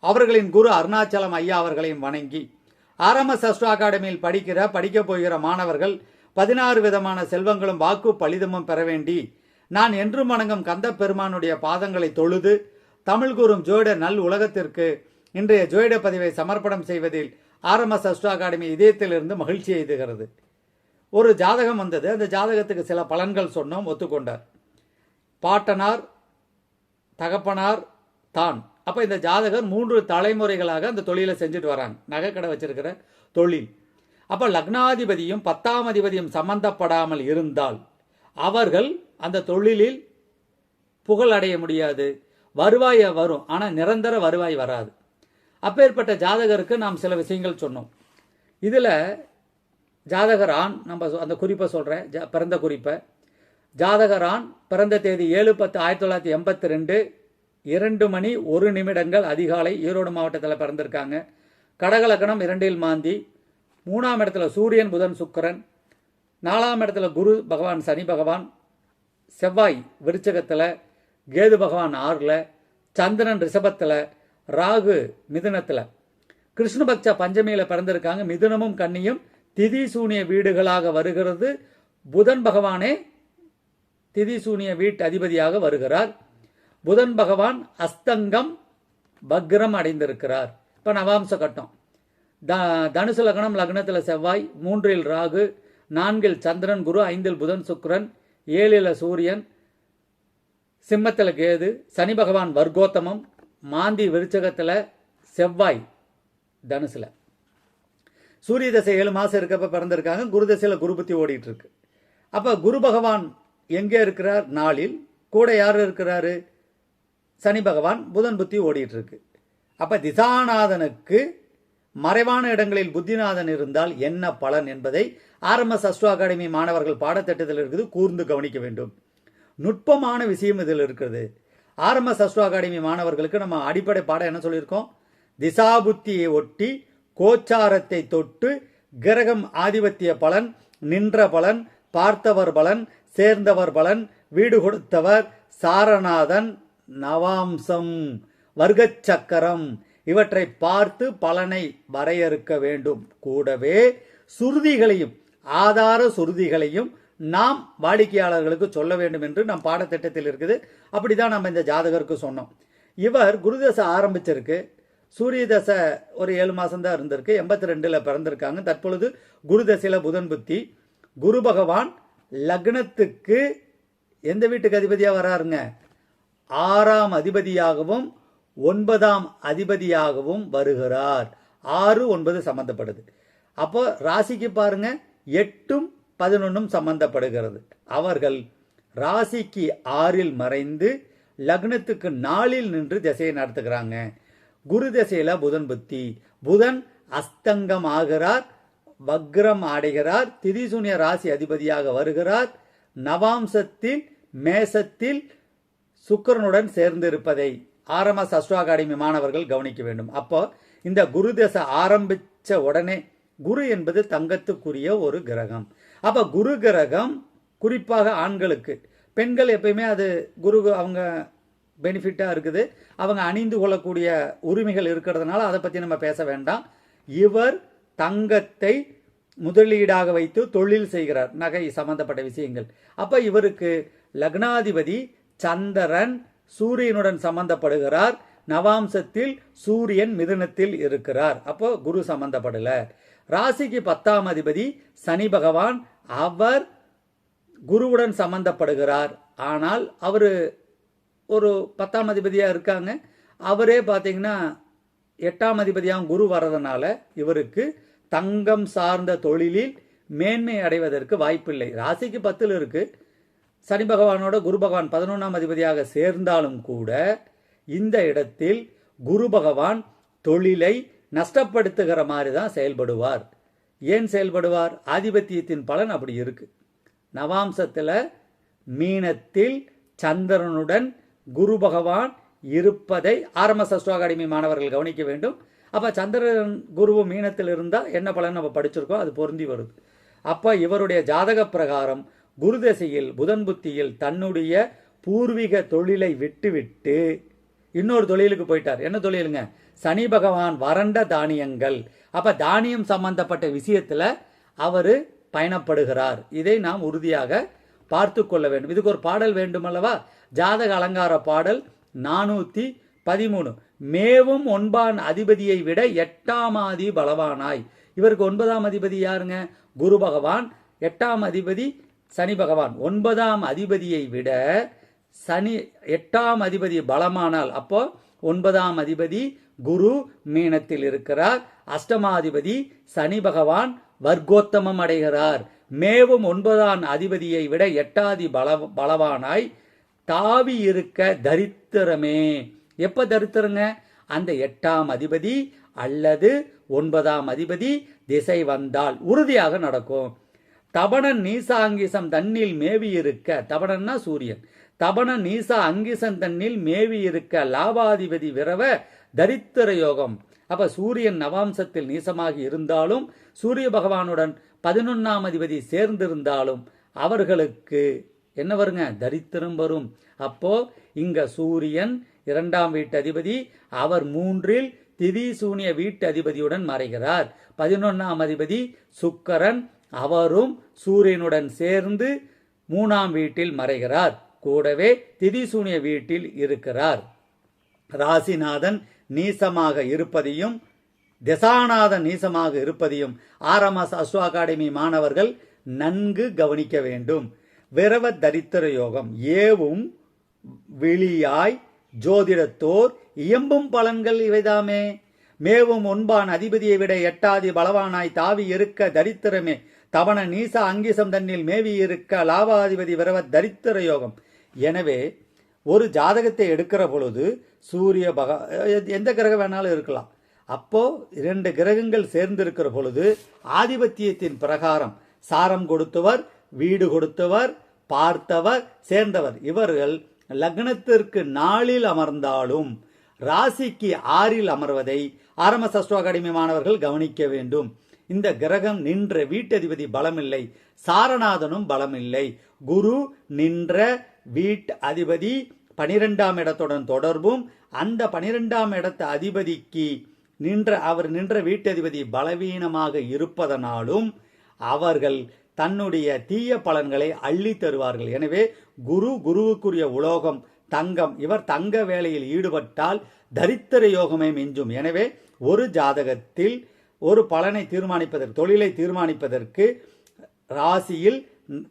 அவர்களின் குரு அருணாச்சலம் ஐயா அவர்களையும் வணங்கி ஆர்எம்எஸ் அஸ்ட்ரோ அகாடமியில் படிக்கிற படிக்கப் போகிற மாணவர்கள் பதினாறு விதமான செல்வங்களும் வாக்கு பலிதமும் பெற வேண்டி நான் என்றும் வணங்கும் கந்த பெருமானுடைய பாதங்களை தொழுது தமிழ் கூறும் ஜோயிட நல் உலகத்திற்கு இன்றைய ஜோயிட பதிவை சமர்ப்பணம் செய்வதில் ஆர்எம்எஸ் அஸ்ட்ரோ அகாடமி இதயத்திலிருந்து மகிழ்ச்சி எய்துகிறது. ஒரு ஜாதகம் வந்தது. அந்த ஜாதகத்துக்கு சில பலன்கள் சொன்னோம். ஒத்துக்கொண்டார். பாட்டனார் தகப்பனார் தான். அப்போ இந்த ஜாதகர் மூன்று தலைமுறைகளாக அந்த தொழிலை செஞ்சுட்டு வராங்க நகைக்கடை வச்சிருக்கிற தொழில். அப்போ லக்னாதிபதியும் பத்தாம் அதிபதியும் சம்பந்தப்படாமல் இருந்தால் அவர்கள் அந்த தொழிலில் புகழ் அடைய முடியாது. வருவாய் வரும் ஆனால் நிரந்தர வருவாய் வராது. அப்பேற்பட்ட ஜாதகருக்கு நாம் சில விஷயங்கள் சொன்னோம். இதில் ஜாதகர் ஆண் நம்ம சொ- அந்த குறிப்பை சொல்கிறேன் ஜ பிறந்த குறிப்பை. ஜாதகர் ஆண் பிறந்த தேதி ஏழு பத்து ஆயிரத்தி தொள்ளாயிரத்தி எண்பத்தி ரெண்டு இரண்டு மணி ஒரு நிமிடங்கள் அதிகாலை ஈரோடு மாவட்டத்தில் பிறந்திருக்காங்க. கடகலக்கணம் இரண்டில் மாந்தி மூணாம் இடத்துல சூரியன் புதன் சுக்கிரன் நாலாம் இடத்துல குரு பகவான் சனி பகவான் செவ்வாய் விருச்சகத்தில் கேது பகவான் ஆறில் சந்திரன் ரிஷபத்தில் ராகு மிதுனத்தில். கிருஷ்ணபக்ச பஞ்சமியில் பிறந்திருக்காங்க. மிதுனமும் கன்னியும் திதி சூனிய வீடுகளாக வருகிறது. புதன் பகவானே திதி சூனிய வீட்டு அதிபதியாக வருகிறார். புதன் பகவான் அஸ்தங்கம் பக்ரம் அடைந்திருக்கிறார். இப்போ நவாம்ச கட்டம். த தனுசு லக்னம் லக்னத்தில் செவ்வாய் மூன்றில் ராகு நான்கில் சந்திரன் குரு ஐந்தில் புதன் சுக்கரன் ஏழில் சூரியன் சிம்மத்தில் கேது சனி பகவான் வர்க்கோத்தமம் மாந்தி விருச்சகத்தில் செவ்வாய் தனுசில். சூரிய தசை ஏழு மாதம் இருக்கப்ப பிறந்திருக்காங்க. குரு தசையில் குருபுத்தி ஓடிட்டு இருக்கு. அப்போ குரு பகவான் எங்கே இருக்கிறார்? நாளில். கூட யார் இருக்கிறாரு? சனி பகவான் புதன் புத்தி ஓடிட்டு இருக்கு அப்ப திசாநாதனுக்கு மறைவான இடங்களில் புத்திநாதன் இருந்தால் என்ன பலன் என்பதை ஆர்எம்எஸ் அஸ்ட்ரோ அகாடமி மாணவர்கள் பாடத்திட்டத்தில் இருக்குது கூர்ந்து கவனிக்க வேண்டும். நுட்பமான விஷயம் இதில் இருக்கிறது. ஆர்எம்எஸ் அஸ்ட்ரோ அகாடமி மாணவர்களுக்கு நம்ம அடிப்படை பாடம் என்ன சொல்லியிருக்கோம்? திசா புத்தியை ஒட்டி கோச்சாரத்தை தொட்டு கிரகம் ஆதிபத்திய பலன் நின்ற பலன் பார்த்தவர் பலன் சேர்ந்தவர் பலன் வீடு கொடுத்தவர் சாரநாதன் நவாம்சம் வர்க்கச் சக்கரம் இவற்றை பார்த்து பலனை வரையறுக்க வேண்டும். கூடவே சுருதிகளையும் ஆதார சுருதிகளையும் நாம் வாடிக்கையாளர்களுக்கு சொல்ல வேண்டும் என்று நம் பாடத்திட்டத்தில் இருக்குது. அப்படிதான் நம்ம இந்த ஜாதகருக்கு சொன்னோம். இவர் குருதசை ஆரம்பிச்சிருக்கு. சூரிய தசை ஒரு ஏழு மாசம் தான் இருந்திருக்கு. எண்பத்தி ரெண்டுல பிறந்திருக்காங்க. தற்பொழுது குருதசையில புதன் புத்தி. குரு பகவான் லக்னத்துக்கு எந்த வீட்டுக்கு அதிபதியா வராருங்க? ஆறாம் அதிபதியாகவும் ஒன்பதாம் அதிபதியாகவும் வருகிறார். ஆறு ஒன்பது சம்பந்தப்படுது. அப்போ ராசிக்கு பாருங்க எட்டும் பதினொன்றும் சம்பந்தப்படுகிறது. அவர்கள் ராசிக்கு ஆறில் மறைந்து லக்னத்துக்கு நாளில் நின்று திசையை நடத்துகிறாங்க. குரு திசையில புதன் புத்தி. புதன் அஸ்தங்கம் ஆகிறார் வக்ரம் அடைகிறார் திரிசூனிய ராசி அதிபதியாக வருகிறார். நவாம்சத்தில் மேசத்தில் சுக்கிரனுடன் சேர்ந்து இருப்பதை ஆர்எம்எஸ் அஸ்ட்ரோ அகாடமி மாணவர்கள் கவனிக்க வேண்டும். அப்போ இந்த குரு தசை ஆரம்பிச்ச உடனே குரு என்பது தங்கத்துக்குரிய ஒரு கிரகம். அப்ப குரு கிரகம் குறிப்பாக ஆண்களுக்கு பெண்கள் எப்பயுமே அது குரு அவங்க பெனிஃபிட்டாக இருக்குது. அவங்க அணிந்து கொள்ளக்கூடிய உரிமைகள் இருக்கிறதுனால அதை பற்றி நம்ம பேச வேண்டாம். இவர் தங்கத்தை முதலீடாக வைத்து தொழில் செய்கிறார். நகை சம்பந்தப்பட்ட விஷயங்கள். அப்போ இவருக்கு லக்னாதிபதி சந்திரன் சூரியனுடன் சம்பந்தப்படுகிறார். நவாம்சத்தில் சூரியன் மிதுனத்தில் இருக்கிறார். அப்போ குரு சம்பந்தப்படல. ராசிக்கு பத்தாம் அதிபதி சனி பகவான் அவர் குருவுடன் சம்பந்தப்படுகிறார். ஆனால் அவர் ஒரு பத்தாம் அதிபதியாக இருக்காங்க. அவரே பார்த்தீங்கன்னா எட்டாம் அதிபதியாக குரு வர்றதுனால இவருக்கு தங்கம் சார்ந்த தொழிலில் மேன்மை அடைவதற்கு வாய்ப்பில்லை. ராசிக்கு பத்தில் இருக்குது சனி பகவானோட குரு பகவான் பதினொன்றாம் அதிபதியாக சேர்ந்தாலும் கூட இந்த இடத்தில் குரு பகவான் தொழிலை நஷ்டப்படுத்துகிற மாதிரி தான் செயல்படுவார். ஏன் செயல்படுவார்? ஆதிபத்தியத்தின் பலன் அப்படி இருக்கு. நவாம்சத்தில் மீனத்தில் சந்திரனுடன் குரு பகவான் இருப்பதை ஆரம்ப சஸ்டோ அகாடமி மாணவர்கள் கவனிக்க வேண்டும். அப்போ சந்திரன் குருவும் மீனத்தில் இருந்தால் என்ன பலன் நம்ம படிச்சிருக்கோம்? அது பொருந்தி வருது. அப்போ இவருடைய ஜாதக பிரகாரம் குருதசையில் புதன் புத்தியில் தன்னுடைய பூர்வீக தொழிலை விட்டுவிட்டு இன்னொரு தொழிலுக்கு போயிட்டார். என்ன தொழிலுங்க? சனி பகவான் வறண்ட தானியங்கள். அப்ப தானியம் சம்பந்தப்பட்ட விஷயத்துல அவரு பயணப்படுகிறார். இதை நாம் உறுதியாக பார்த்து கொள்ள வேண்டும். இதுக்கு ஒரு பாடல் வேண்டுமல்லவா? ஜாதக அலங்கார பாடல் நானூத்தி பதிமூணு. மேவும் ஒன்பான் அதிபதியை விட எட்டாம் ஆதி பலவானாய். இவருக்கு ஒன்பதாம் அதிபதி யாருங்க? குரு பகவான். எட்டாம் அதிபதி சனி பகவான் ஒன்பதாம் அதிபதியை விட சனி எட்டாம் அதிபதி பலமானால் அப்போ ஒன்பதாம் அதிபதி குரு மீனத்தில் இருக்கிறார். அஷ்டமாதிபதி சனி பகவான் வர்க்கோத்தமம் அடைகிறார். மேவும் ஒன்பதாம் அதிபதியை விட எட்டாதி பல பலவானாய் தாவி இருக்க தரித்திரமே. எப்ப தரித்திரங்க? அந்த எட்டாம் அதிபதி அல்லது ஒன்பதாம் அதிபதி திசை வந்தால் உறுதியாக நடக்கும். தபணன் நீசா அங்கிசம் தன்னில் மேவி இருக்க தபணன்னா சூரியன். தபண நீசா அங்கிசம் தன்னில் மேவி இருக்க லாபாதிபதி விரவ தரித்திர யோகம். அப்ப சூரியன் நவாம்சத்தில் நீசமாகி இருந்தாலும் சூரிய பகவானுடன் பதினொன்னாம் அதிபதி சேர்ந்திருந்தாலும் அவர்களுக்கு என்ன வருங்க? தரித்திரம் வரும். அப்போ இங்க சூரியன் இரண்டாம் வீட்டு அதிபதி அவர் மூன்றில் திதி சூனிய வீட்டு அதிபதியுடன் மறைகிறார். பதினொன்னாம் அதிபதி சுக்கரன் அவரும் சூரியனுடன் சேர்ந்து மூணாம் வீட்டில் மறைகிறார். கூடவே திதிசூனிய வீட்டில் இருக்கிறார். ராசிநாதன் நீசமாக இருப்பதையும் திசாநாதன் நீசமாக இருப்பதையும் ஆர்எம்எஸ் அஸ்வ அகாடமி மாணவர்கள் நன்கு கவனிக்க வேண்டும். விரவ தரித்திர யோகம் ஏவும் விழியாய் ஜோதிடத்தோர் இயம்பும் பலன்கள் இவைதாமே. மேவும் ஒன்பான் அதிபதியை விட எட்டாதி பலவானாய் தாவி இருக்க தரித்திரமே. தவண நீச அங்கிசம் தன்னில் மேவி இருக்க லாபாதிபதி விரவ தரித்திர யோகம். எனவே ஒரு ஜாதகத்தை எடுக்கிற பொழுது சூரிய பக எந்த கிரகம் வேணாலும் இருக்கலாம். அப்போ இரண்டு கிரகங்கள் சேர்ந்து இருக்கிற பொழுது ஆதிபத்தியத்தின் பிரகாரம் சாரம் கொடுத்தவர் வீடு கொடுத்தவர் பார்த்தவர் சேர்ந்தவர். இவர்கள் லக்னத்திற்கு நாளில் அமர்ந்தாலும் ராசிக்கு ஆறில் அமர்வதை ஆரம்ப சஸ்ட்ரோ அகாடமி மாணவர்கள் கவனிக்க வேண்டும். இந்த கிரகம் நின்ற வீட்டதிபதி பலமில்லை. சாரநாதனும் பலமில்லை. குரு நின்ற வீட் அதிபதி பனிரெண்டாம் இடத்துடன் தொடர்பும் அந்த பனிரெண்டாம் இடத்து அதிபதிக்கு நின்ற அவர் நின்ற வீட்டதிபதி பலவீனமாக இருப்பதனாலும் அவர்கள் தன்னுடைய தீய பலன்களை அள்ளி தருவார்கள். எனவே குரு குருவுக்குரிய உலோகம் தங்கம். இவர் தங்க வேலையில் ஈடுபட்டால் தரித்திர யோகமே மிஞ்சும். எனவே ஒரு ஜாதகத்தில் ஒரு பலனை தீர்மானிப்பதற்கு தொழிலை தீர்மானிப்பதற்கு ராசியில்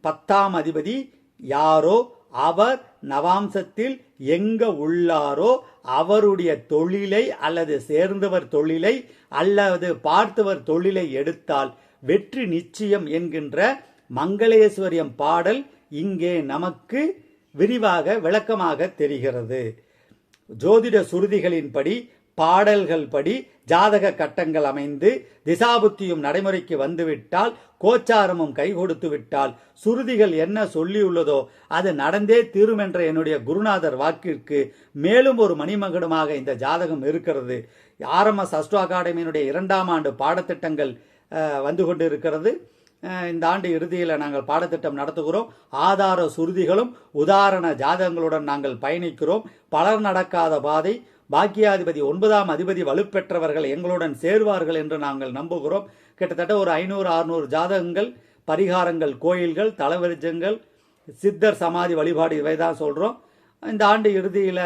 பத்தாம் அதிபதி யாரோ அவர் நவாம்சத்தில் எங்க உள்ளாரோ அவருடைய தொழிலை அல்லது சேர்ந்தவர் தொழிலை அல்லது பார்த்தவர் தொழிலை எடுத்தால் வெற்றி நிச்சயம் என்கின்ற மங்களேஸ்வரியம் பாடல் இங்கே நமக்கு விரிவாக விளக்கமாக தெரிகிறது. ஜோதிட சுருதிகளின்படி பாடல்கள் படி ஜாதக கட்டங்கள் அமைந்து திசாபுத்தியும் நடைமுறைக்கு வந்துவிட்டால் கோச்சாரமும் கை கொடுத்து விட்டால் சுருதிகள் என்ன சொல்லியுள்ளதோ அது நடந்தே தீரும் என்ற என்னுடைய குருநாதர் வாக்கிற்கு மேலும் ஒரு மணிமகுடமாக இந்த ஜாதகம் இருக்கிறது. ஆரம்ப சஸ்டோ அகாடமியினுடைய இரண்டாம் ஆண்டு பாடத்திட்டங்கள் வந்து கொண்டு இருக்கிறது இந்த ஆண்டு இறுதியில் நாங்கள் பாடத்திட்டம் நடத்துகிறோம். ஆதார சுருதிகளும் உதாரண ஜாதகங்களுடன் நாங்கள் பயணிக்கிறோம். பலர் நடக்காத பாதை பாக்கியாதிபதி ஒன்பதாம் அதிபதி வலுப்பெற்றவர்கள் எங்களுடன் சேர்வார்கள் என்று நாங்கள் நம்புகிறோம். கிட்டத்தட்ட ஒரு ஐநூறு அறுநூறு ஜாதகங்கள் பரிகாரங்கள் கோயில்கள் தலவரிஜங்கள் சித்தர் சமாதி வழிபாடு இவை தான் சொல்கிறோம் இந்த ஆண்டு இறுதியில்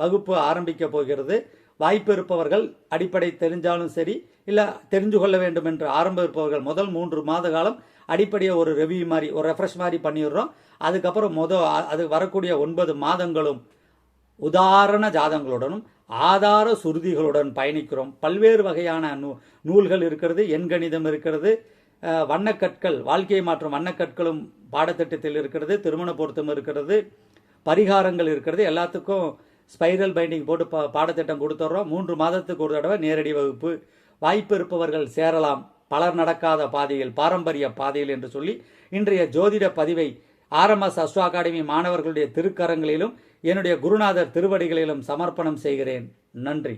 வகுப்பு ஆரம்பிக்க போகிறது. வாய்ப்பு இருப்பவர்கள் அடிப்படை தெரிஞ்சாலும் சரி இல்லை தெரிஞ்சு கொள்ள வேண்டும் என்று ஆரம்ப இருப்பவர்கள் முதல் மூன்று மாத காலம் அடிப்படையை ஒரு ரெவியூ மாதிரி ஒரு ரெஃப்ரெஷ் மாதிரி பண்ணிடுறோம். அதுக்கப்புறம் முத அது வரக்கூடிய ஒன்பது மாதங்களும் உதாரண ஜாதங்களுடனும் ஆதார சுருதிகளுடன் பயணிக்கிறோம். பல்வேறு வகையான நூ நூல்கள் இருக்கிறது எண்கணிதம் இருக்கிறது வண்ணக்கற்கள் வாழ்க்கையை மாற்றும் வண்ணக்கற்களும் பாடத்திட்டத்தில் இருக்கிறது திருமண பொருத்தம் இருக்கிறது பரிகாரங்கள் இருக்கிறது எல்லாத்துக்கும் ஸ்பைரல் பைண்டிங் போட்டு பா பாடத்திட்டம் கொடுத்துட்றோம் மூன்று மாதத்துக்கு ஒரு தடவை நேரடி வகுப்பு. வாய்ப்பு இருப்பவர்கள் சேரலாம். பலர் நடக்காத பாதையில் பாரம்பரிய பாதையில் என்று சொல்லி இன்றைய ஜோதிட பதிவை ஆர்எம்எஸ் அஸ்வா அகாடமி மாணவர்களுடைய திருக்கரங்களிலும் என்னுடைய குருநாதர் திருவடிகளிலும் சமர்ப்பணம் செய்கிறேன். நன்றி.